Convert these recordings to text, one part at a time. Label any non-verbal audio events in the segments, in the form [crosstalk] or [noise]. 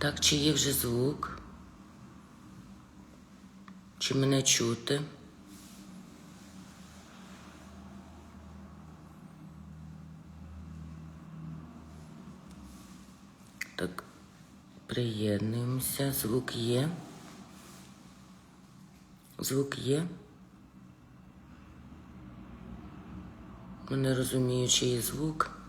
Так, чи є вже звук? Чи мене чути? Так, приєднуємося. Звук є. Звук є. Ну, Не розумію, чи є звук.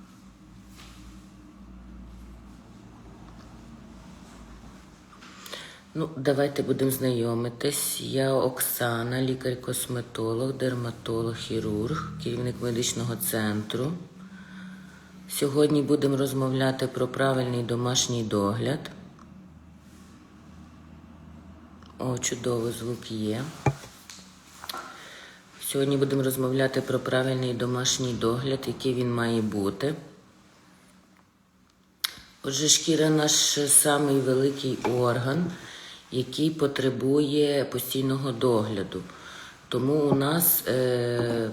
Ну, давайте будемо знайомитись. Я Оксана, лікар-косметолог, дерматолог, хірург, керівник медичного центру. Сьогодні будемо розмовляти про правильний домашній догляд. О, чудово, звук є. Сьогодні будемо розмовляти про правильний домашній догляд, який він має бути. Отже, шкіра наш самий великий орган, який потребує постійного догляду. Тому у нас е,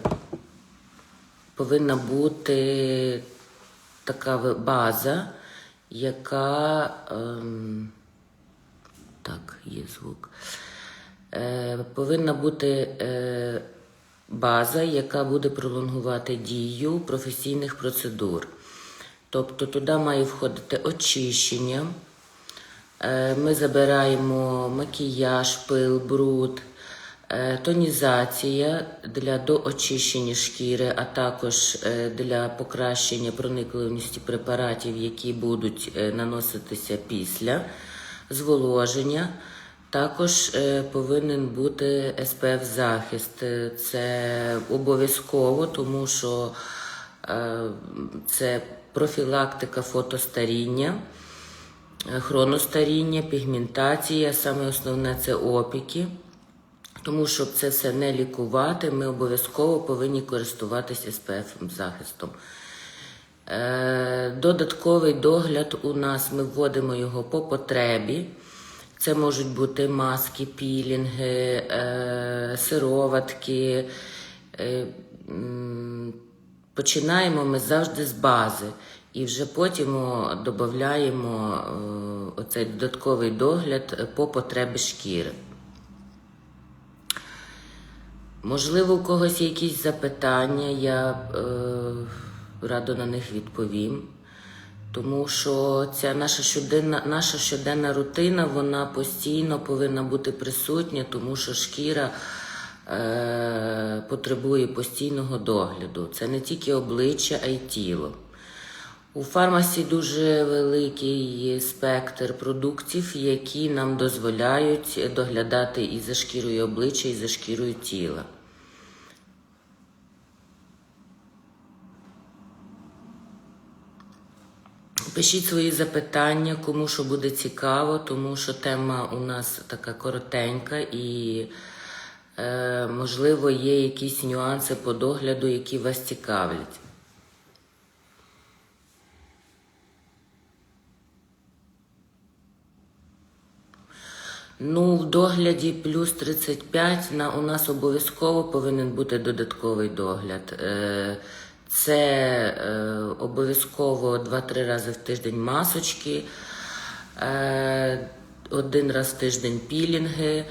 повинна бути така база, яка. ем, так, є звук. Е, повинна бути е, база, яка буде пролонгувати дію професійних процедур. Тобто туди має входити очищення. Е, Ми забираємо макіяж, пил, бруд, е, тонізація для доочищення шкіри, а також е, для покращення проникливості препаратів, які будуть наноситися після зволоження. Також повинен бути SPF захист. Це обов'язково, тому що це профілактика фотостаріння, хроностаріння, пігментація. Саме основне це опіки. Тому щоб це все не лікувати, ми обов'язково повинні користуватися SPF захистом. Е, Додатковий догляд у нас ми вводимо його по потребі. Це можуть бути маски, пілінги, е, сироватки. Е, Починаємо ми завжди з бази і вже потім додаємо оцей додатковий догляд по потребі шкіри. Можливо, у когось є якісь запитання, я е, радо на них відповім. Тому що ця наша щоденна, наша щоденна рутина, вона постійно повинна бути присутня, тому що шкіра е, потребує постійного догляду. Це не тільки обличчя, а й тіло. У фармасі дуже великий спектр продуктів, які нам дозволяють доглядати і за шкірою обличчя, і за шкірою тіла. Пишіть свої запитання, кому що буде цікаво, тому що тема у нас така коротенька і, е, можливо, є якісь нюанси по догляду, які вас цікавлять. Ну, в догляді плюс 35 на, у нас обов'язково повинен бути додатковий догляд. Е, Це е, обов'язково 2-3 рази в тиждень масочки, е, один раз в тиждень пілінги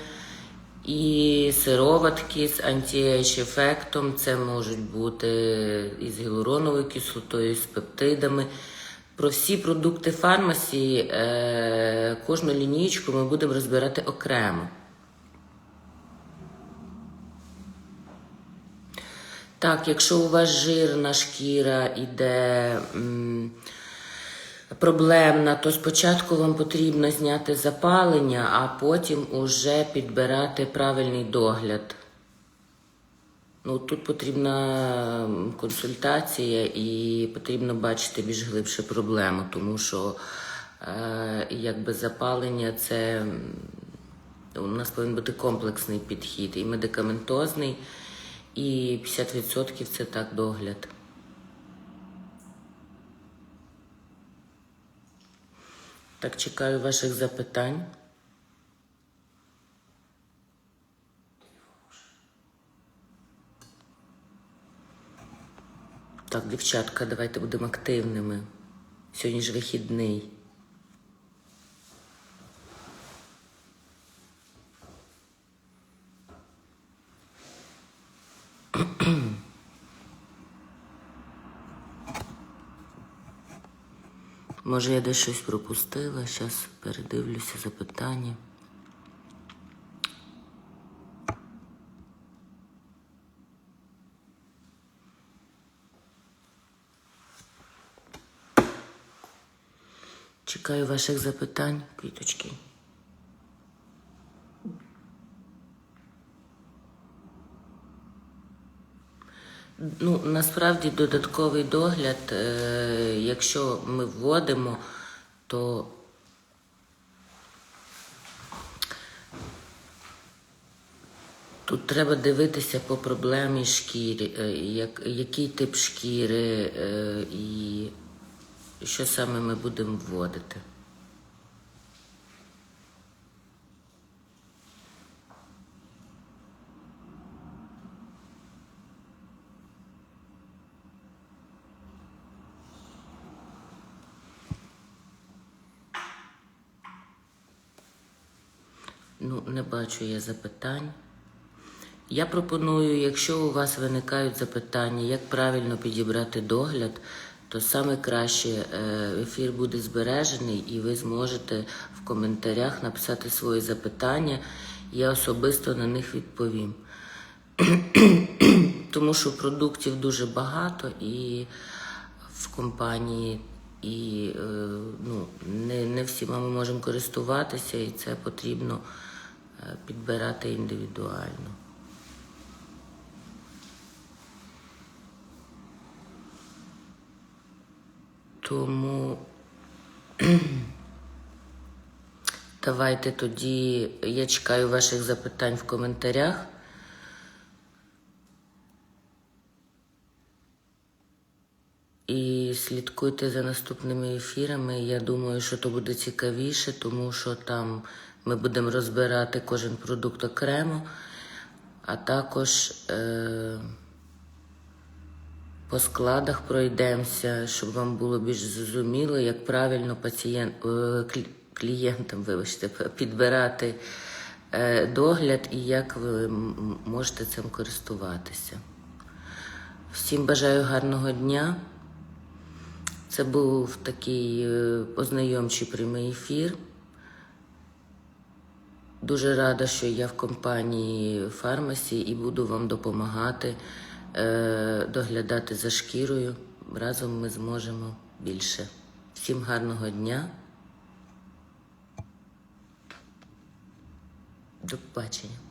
і сироватки з анті-ейдж ефектом. Це можуть бути із гіалуроновою кислотою, з пептидами. Про всі продукти фармасі, е, кожну лінійку ми будемо розбирати окремо. Так, якщо у вас жирна шкіра іде проблемна, то спочатку вам потрібно зняти запалення, а потім уже підбирати правильний догляд. Ну, тут потрібна консультація і потрібно бачити більш глибше проблему, тому що е, якби запалення це у нас повинен бути комплексний підхід і медикаментозний, і 50% це так догляд. Так, чекаю ваших запитань. Так, дівчатка, давайте будемо активними. Сьогодні ж вихідний. Може, я десь щось пропустила, зараз передивлюся запитання. Чекаю ваших запитань, квіточки. Ну, насправді додатковий догляд, е, якщо ми вводимо, то тут треба дивитися по проблемі шкіри, е, як, який тип шкіри е, і що саме ми будемо вводити. Ну, не бачу я запитань. Я пропоную, якщо у вас виникають запитання, як правильно підібрати догляд, то саме краще е, ефір буде збережений, і ви зможете в коментарях написати свої запитання. Я особисто на них відповім. [clears throat] Тому що продуктів дуже багато і в компанії, і е, ну, не, не всіма ми можемо користуватися, і це потрібно е, підбирати індивідуально. Тому [clears throat] давайте тоді я чекаю ваших запитань в коментарях. І слідкуйте за наступними ефірами. Я думаю, що то буде цікавіше, тому що там ми будемо розбирати кожен продукт окремо, а також е- по складах пройдемося, щоб вам було більш зрозуміло, як правильно пацієнт, е, клієнтам вибачте, підбирати е, догляд і як ви можете цим користуватися. Всім бажаю гарного дня. Це був такий е, ознайомчий прямий ефір. Дуже рада, що я в компанії Фармасі і буду вам допомагати доглядати за шкірою. Разом ми зможемо більше. Всім гарного дня. До побачення.